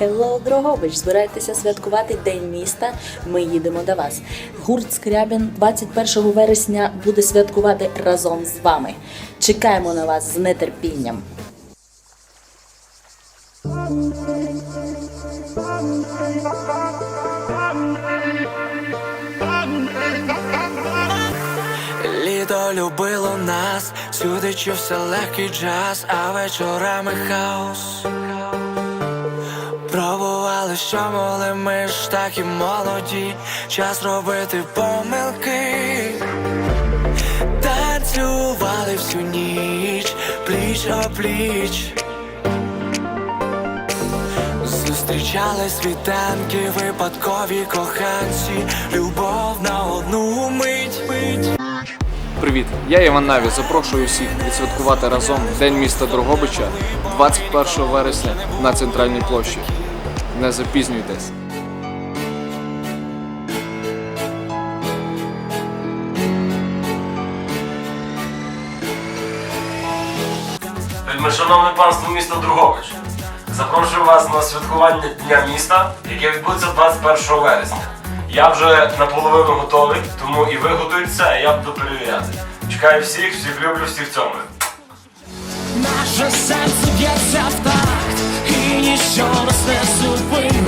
Hello, Дрогобич! Збирайтеся святкувати День міста. Ми їдемо до вас. Гурт Скрябін 21 вересня буде святкувати разом з вами. Чекаємо на вас з нетерпінням. Літо любило нас, сюди чувся легкий джаз, а вечорами хаос. Пробували, що могли, ми ж так і молоді, час робити помилки. Танцювали всю ніч, пліч о пліч. Зустрічали світанки, випадкові коханці, любов на одну мить. мить. Привіт, я Іван Наві. Запрошую всіх відсвяткувати разом День міста Дрогобича 21 вересня на центральній площі. Не запізнюйтесь. Вельмишановне панство міста Другович, запрошую вас на святкування Дня міста, яке відбудеться 21 вересня. Я вже наполовину готовий, тому і ви готуйтеся, а я буду перевіряти. Чекаю всіх, всіх люблю, всіх цьомую. Наше серце б'ється в такт, і ніщо нас не зупине,